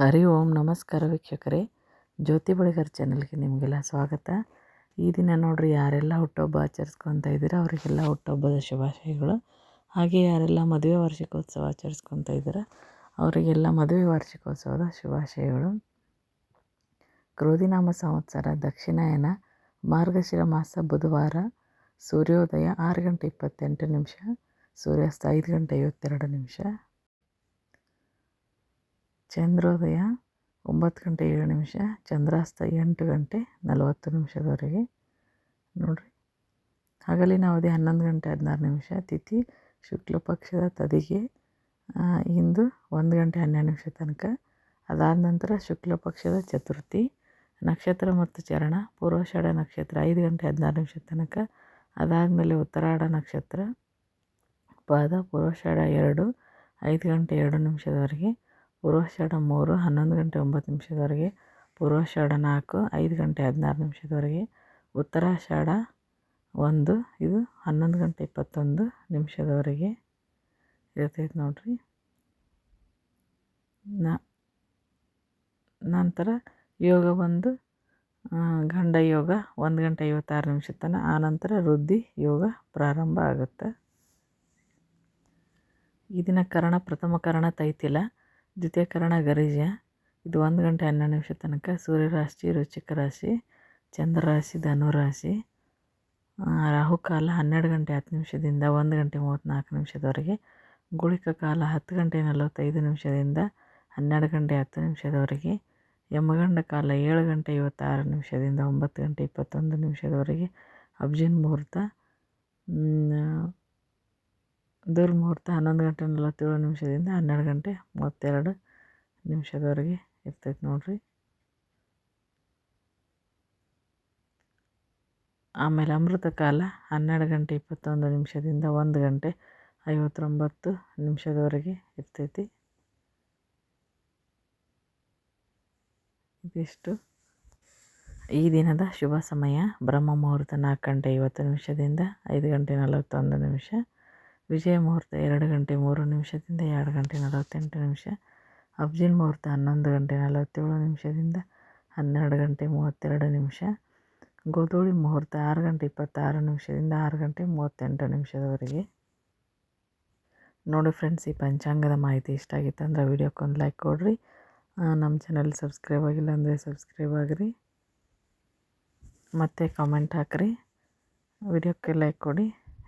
ಹರಿ ಓಂ ನಮಸ್ಕಾರ ವೀಕ್ಷಕರೇ. ಜ್ಯೋತಿ ಬಳಿಗಾರ್ ಚಾನಲ್ಗೆ ನಿಮಗೆಲ್ಲ ಸ್ವಾಗತ. ಈ ದಿನ ನೋಡ್ರಿ ಯಾರೆಲ್ಲ ಹುಟ್ಟುಹಬ್ಬ ಆಚರಿಸ್ಕೊತಾ ಇದ್ದೀರಾ ಅವರಿಗೆಲ್ಲ ಹುಟ್ಟುಹಬ್ಬದ ಶುಭಾಶಯಗಳು. ಹಾಗೆ ಯಾರೆಲ್ಲ ಮದುವೆ ವಾರ್ಷಿಕೋತ್ಸವ ಆಚರಿಸ್ಕೊತಾ ಇದ್ದೀರಾ ಅವರಿಗೆಲ್ಲ ಮದುವೆ ವಾರ್ಷಿಕೋತ್ಸವದ ಶುಭಾಶಯಗಳು. ಕ್ರೋಧಿನಾಮ ಸಂವತ್ಸರ, ದಕ್ಷಿಣಾಯನ, ಮಾರ್ಗಶಿರ ಮಾಸ, ಬುಧವಾರ, ಸೂರ್ಯೋದಯ, ಆರು ಗಂಟೆ ಇಪ್ಪತ್ತೆಂಟು ನಿಮಿಷ, ಸೂರ್ಯಾಸ್ತ ಐದು ಗಂಟೆ ಐವತ್ತೆರಡು ನಿಮಿಷ ಚಂದ್ರೋದಯ ಒಂಬತ್ತು ಗಂಟೆ ಏಳು ನಿಮಿಷ, ಚಂದ್ರಾಸ್ತ ಎಂಟು ಗಂಟೆ ನಲವತ್ತು ನಿಮಿಷದವರೆಗೆ. ನೋಡಿರಿ. ಹಗಲಿನ ಅವಧಿ ಹನ್ನೊಂದು ಗಂಟೆ ಹದಿನಾರು ನಿಮಿಷ, ತಿಥಿ ಶುಕ್ಲ ಪಕ್ಷದ ತದಿಗೆ ಇಂದು ಒಂದು ಗಂಟೆ ಹನ್ನೆರಡು ನಿಮಿಷ ತನಕ. ಅದಾದ ನಂತರ ಶುಕ್ಲ ಪಕ್ಷದ ಚತುರ್ಥಿ, ನಕ್ಷತ್ರ ಮತ್ತು ಚರಣ, ಪೂರ್ವಾಷಾಢ ನಕ್ಷತ್ರ ಐದು ಗಂಟೆ ಹದಿನಾರು ನಿಮಿಷ ತನಕ. ಅದಾದಮೇಲೆ ಉತ್ತರಾಢ ನಕ್ಷತ್ರ, ಪಾದ, ಪೂರ್ವಾಷಾಢ ಎರಡು, ಐದು ಗಂಟೆ ಎರಡು ನಿಮಿಷದವರೆಗೆ. ಪೂರ್ವಾಷಾಢ ಮೂರು, ಹನ್ನೊಂದು ಗಂಟೆ ಒಂಬತ್ತು ನಿಮಿಷದವರೆಗೆ ಪೂರ್ವಾಷಾಢ ನಾಲ್ಕು, ಐದು ಗಂಟೆ ಹದಿನಾರು ನಿಮಿಷದವರೆಗೆ, ಉತ್ತರಾಷಾಢ ಒಂದು, ಇದು ಹನ್ನೊಂದು ಗಂಟೆ ಇಪ್ಪತ್ತೊಂದು ನಿಮಿಷದವರೆಗೆ ಇರ್ತೈತೆ ನೋಡಿರಿ. ನಂತರ ಯೋಗ ಬಂದು ಗಂಡ ಯೋಗ ಒಂದು ಗಂಟೆ ಐವತ್ತಾರು ನಿಮಿಷ ತನಕ ಆನಂತರ ವೃದ್ಧಿ ಯೋಗ ಪ್ರಾರಂಭ ಆಗುತ್ತೆ. ಈ ದಿನ ಕರಣ, ಪ್ರಥಮ ಕರ್ಣ ತೈತಿಲ. ದ್ವಿತೀಯಕರಣ ಗರಿಜ ಇದು ಒಂದು ಗಂಟೆ ಹನ್ನೆರಡು ನಿಮಿಷ ತನಕ ಸೂರ್ಯರಾಶಿ, ರುಚಿಕ ರಾಶಿ ಚಂದ್ರ ರಾಶಿ ಧನುರಾಶಿ ರಾಹುಕಾಲ ಹನ್ನೆರಡು ಗಂಟೆ ಹತ್ತು ನಿಮಿಷದಿಂದ ಒಂದು ಗಂಟೆ ಮೂವತ್ತ್ನಾಲ್ಕು ನಿಮಿಷದವರೆಗೆ. ಗುಳಿಕ ಕಾಲ ಹತ್ತು ಗಂಟೆ ನಲವತ್ತೈದು ನಿಮಿಷದಿಂದ ಹನ್ನೆರಡು ಗಂಟೆ ಹತ್ತು ನಿಮಿಷದವರೆಗೆ. ಯಮಗಂಡ ಕಾಲ ಏಳು ಗಂಟೆ ಐವತ್ತಾರು ನಿಮಿಷದಿಂದ ಒಂಬತ್ತು ಗಂಟೆ ಇಪ್ಪತ್ತೊಂದು ನಿಮಿಷದವರೆಗೆ. ಅಬ್ಜಿನ್ ಮುಹೂರ್ತ. ದುರ್ಮುಹೂರ್ತ ಹನ್ನೊಂದು ಗಂಟೆ ನಲವತ್ತೇಳು ನಿಮಿಷದಿಂದ ಹನ್ನೆರಡು ಗಂಟೆ ಮೂವತ್ತೆರಡು ನಿಮಿಷದವರೆಗೆ ಇರ್ತೈತೆ ನೋಡಿರಿ. ಆಮೇಲೆ ಅಮೃತ ಕಾಲ ಹನ್ನೆರಡು ಗಂಟೆ ಇಪ್ಪತ್ತೊಂದು ನಿಮಿಷದಿಂದ ಒಂದು ಗಂಟೆ ಐವತ್ತೊಂಬತ್ತು ನಿಮಿಷದವರೆಗೆ ಇರ್ತೈತಿ. ಇದಿಷ್ಟು. ಈ ದಿನದ ಶುಭ ಸಮಯ. ಬ್ರಹ್ಮ ಮುಹೂರ್ತ ನಾಲ್ಕು ಗಂಟೆ ಐವತ್ತು ನಿಮಿಷದಿಂದ ಐದು ಗಂಟೆ ನಲವತ್ತೊಂದು ನಿಮಿಷ. ವಿಜಯ ಮುಹೂರ್ತ ಎರಡು ಗಂಟೆ ಮೂರು ನಿಮಿಷದಿಂದ ಎರಡು ಗಂಟೆ ನಲವತ್ತೆಂಟು ನಿಮಿಷ ಅಬ್ಜಿಲ್ ಮುಹೂರ್ತ ಹನ್ನೊಂದು ಗಂಟೆ ನಲವತ್ತೇಳು ನಿಮಿಷದಿಂದ ಹನ್ನೆರಡು ಗಂಟೆ ಮೂವತ್ತೆರಡು ನಿಮಿಷ, ಗೋಧೂಳಿ ಮುಹೂರ್ತ ಆರು ಗಂಟೆ ಇಪ್ಪತ್ತಾರು ನಿಮಿಷದಿಂದ ಆರು ಗಂಟೆ ಮೂವತ್ತೆಂಟು ನಿಮಿಷದವರೆಗೆ. ನೋಡಿ ಫ್ರೆಂಡ್ಸ್ ಈ ಪಂಚಾಂಗದ ಮಾಹಿತಿ ಇಷ್ಟ ಆಗಿತ್ತು ಅಂದ್ರೆ ವೀಡಿಯೋಕ್ಕೊಂದು ಲೈಕ್ ಕೊಡಿರಿ. ನಮ್ಮ ಚಾನಲ್ ಸಬ್ಸ್ಕ್ರೈಬ್ ಆಗಿಲ್ಲ ಅಂದರೆ ಸಬ್ಸ್ಕ್ರೈಬ್ ಆಗಿರಿ. ಮತ್ತು ಕಾಮೆಂಟ್ ಹಾಕಿರಿ. ವಿಡಿಯೋಕ್ಕೆ ಲೈಕ್ ಕೊಡಿ.